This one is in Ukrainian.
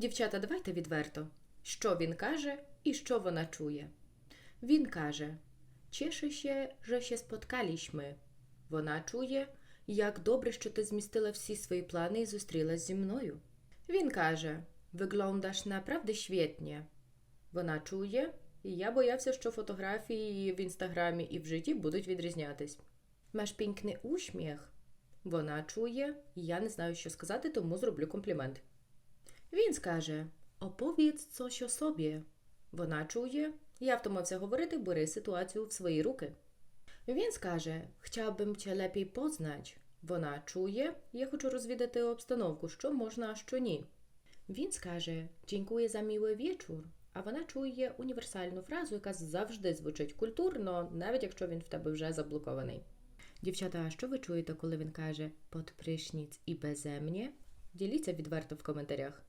Дівчата, давайте відверто. Що він каже і що вона чує. Він каже: Cieszę się, że się spotkaliśmy. Вона чує, як добре, що ти змістила всі свої плани і зустрілась зі мною. Він каже: Wyglądasz naprawdę świetnie. Вона чує, і я боявся, що фотографії в інстаграмі і в житті будуть відрізнятись. Маєш пінкний усміх. Вона чує, і я не знаю, що сказати, тому зроблю комплімент. Він скаже: Оповідь coś o собі. Вона чує, я втомився говорити, бери ситуацію в свої руки. Він скаже: Chciałbym cię lepiej poznać. Вона чує, я хочу розвідати обстановку, що можна, а що ні. Він скаже Dziękuję за miły wieczór. А вона чує універсальну фразу, яка завжди звучить культурно, навіть якщо він в тебе вже заблокований. Дівчата, а що ви чуєте, коли він каже «под пришніц і безе? Діліться відверто в коментарях.